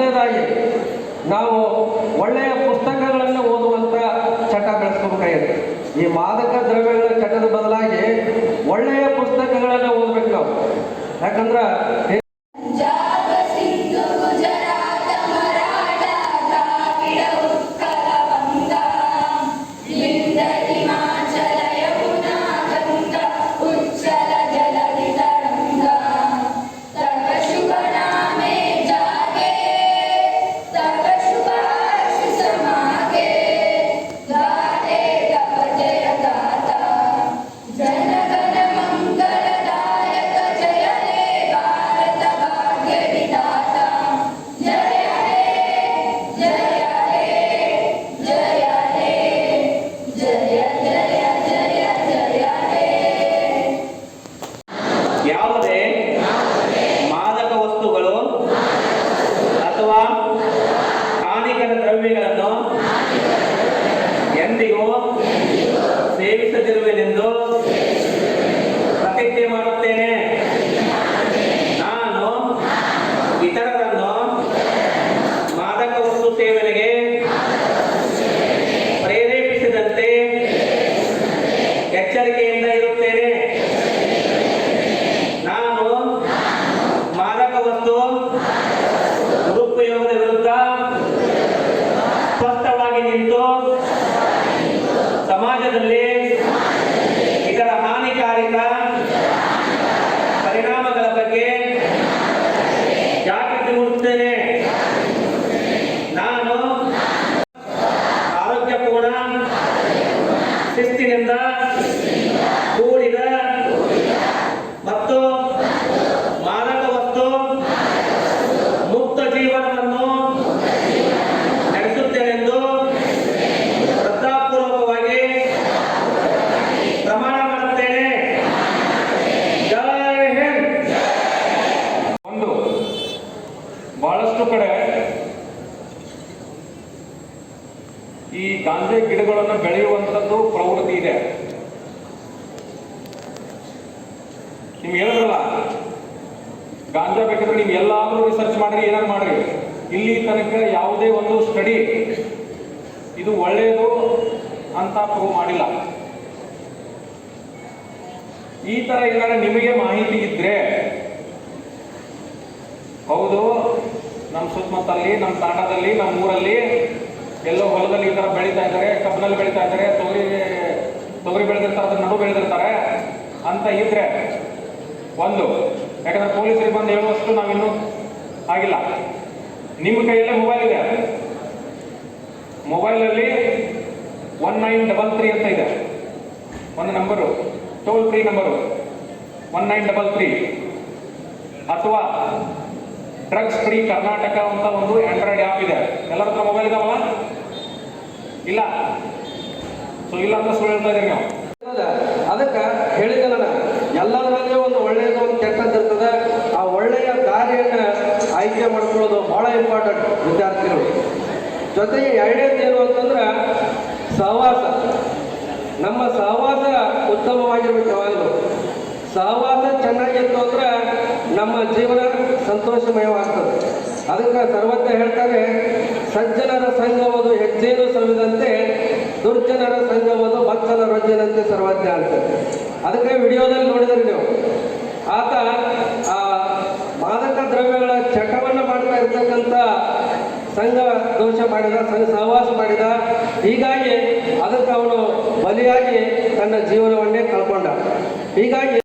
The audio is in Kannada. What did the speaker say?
ಮೊದಲನೇದಾಗಿ ನಾವು ಒಳ್ಳೆಯ ಪುಸ್ತಕಗಳನ್ನು ಓದುವಂಥ ಚಟ ಬೆಳೆಸ್ಕೋಬೇಕಾಗಿದೆ ಈ ಮಾದಕ ದ್ರವ್ಯಗಳ ಚಟದ ಬದಲಾಗಿ ಒಳ್ಳೆಯ ಪುಸ್ತಕಗಳನ್ನು ಓದ್ಬೇಕು ನಾವು. ಯಾಕಂದ್ರೆ ಹಾನಿಕರ ದ್ರವ್ಯಗಳನ್ನು ಎಂದಿಗೂ ಸಮಾಜದಲ್ಲಿ ಕಡೆ, ಈ ಗಾಂಜೆ ಗಿಡಗಳನ್ನು ಬೆಳೆಯುವಂಥದ್ದು ಪ್ರವೃತ್ತಿ ಇದೆ. ನಿಮ್ಗೆ ಹೇಳಿದ್ರಲ್ಲ ಗಾಂಜಾ ಬೇಕಾದ್ರೆ ನೀವು ಎಲ್ಲಾದ್ರೂ ರಿಸರ್ಚ್ ಮಾಡ್ರಿ, ಏನಾದ್ರು ಮಾಡ್ರಿ. ಇಲ್ಲಿ ತನಕ ಯಾವುದೇ ಒಂದು ಸ್ಟಡಿ ಇದು ಒಳ್ಳೆಯದು ಅಂತ ಪ್ರೂವ್ ಮಾಡಿಲ್ಲ. ಈ ತರ ಏನಾದ್ರೆ ನಿಮಗೆ ಮಾಹಿತಿ ಇದ್ರೆ, ಹೌದು ನಮ್ಮ ಸುತ್ತಮುತ್ತಲ್ಲಿ, ನಮ್ಮ ತಾಂಡದಲ್ಲಿ ನಮ್ಮ ಊರಲ್ಲಿ ಎಲ್ಲೋ ಹೊಲದಲ್ಲಿ ಈ ಥರ ಬೆಳೀತಾ ಇದ್ದಾರೆ, ಕಬ್ಬನಲ್ಲಿ ಬೆಳೀತಾ ಇದ್ದಾರೆ, ತೊಗರಿ ತೊಗರಿ ಬೆಳೆದಿರ್ತಾರೆ ಅದ್ರ ನಡು ಬೆಳೆದಿರ್ತಾರೆ ಅಂತ ಇದ್ರೆ ಒಂದು, ಯಾಕಂದ್ರೆ ಪೊಲೀಸರಿಗೆ ಬಂದು ಹೇಳುವಷ್ಟು ನಾವಿನ್ನೂ ಆಗಿಲ್ಲ. ನಿಮ್ಮ ಕೈಯಲ್ಲೇ ಮೊಬೈಲ್ ಇದೆ. ಮೊಬೈಲಲ್ಲಿ ಒನ್ ನೈನ್ ಡಬಲ್ ತ್ರೀ ಅಂತ ಇದೆ. ಒಂದು number toll free number one nine double three ಅಥವಾ ಡ್ರಗ್ಸ್ ಫ್ರೀ ಕರ್ನಾಟಕ ಅಂತ ಒಂದು ಆಂಡ್ರಾಯ್ಡ್ ಆ್ಯಪ್ ಇದೆ. ಎಲ್ಲರ ಹತ್ರ ಮೊಬೈಲ್ ಇದಾವಲ್ಲ? ಇಲ್ಲ. ಸೊ ಇಲ್ಲ ಅಂತ ಸುಳ್ಳು ಹೇಳ್ತಾ ಇದೀರಿ ನಾವು. ಅದಕ್ಕೆ ಹೇಳಿದಲ್ಲ ಎಲ್ಲದರಲ್ಲೂ ಒಂದು ಒಳ್ಳೆಯದು ಒಂದು ಕೆಟ್ಟದ್ದು ಇರ್ತದೆ. ಆ ಒಳ್ಳೆಯ ದಾರಿಯನ್ನ ಆಯ್ಕೆ ಮಾಡ್ಕೊಳ್ಳೋದು ಬಹಳ ಇಂಪಾರ್ಟೆಂಟ್ ವಿದ್ಯಾರ್ಥಿಗಳು. ಜೊತೆಗೆ ಎರಡನೇದು ಏನು ಅಂತಂದ್ರೆ, ಸಹವಾಸ. ನಮ್ಮ ಸಹವಾಸ ಉತ್ತಮವಾಗಿರ್ಬೇಕು ಯಾವಾಗಲೂ. ಸಹವಾಸ ನಮ್ಮ ಜೀವನ ಸಂತೋಷಮಯವಾಗ್ತದೆ. ಅದಕ್ಕೆ ಸರ್ವಜ್ಞ ಹೇಳ್ತಾರೆ, ಸಜ್ಜನರ ಸಂಘವದು ಹೆಜ್ಜೆಯನ್ನು ಸವಿದಂತೆ, ದುರ್ಜನರ ಸಂಘವದು ಭಕ್ತನ ರೊಜ್ಜನಂತೆ ಸರ್ವಜ್ಞ ಅಂತ ಅದಕ್ಕೆ ವಿಡಿಯೋದಲ್ಲಿ ನೋಡಿದ್ರಿ ನೀವು. ಆತ, ಆ, ಮಾದಕ ದ್ರವ್ಯಗಳ ಚಟವನ್ನು ಮಾಡ್ತಾ ಇರ್ತಕ್ಕಂಥ ಸಂಘ ದೋಷ ಮಾಡಿದ, ಸಂಘ ಸಹವಾಸ ಮಾಡಿದ, ಹೀಗಾಗಿ ಅದಕ್ಕೆ ಅವನು ಬಲಿಯಾಗಿ ತನ್ನ ಜೀವನವನ್ನೇ ಕಳ್ಕೊಂಡ. ಹೀಗಾಗಿ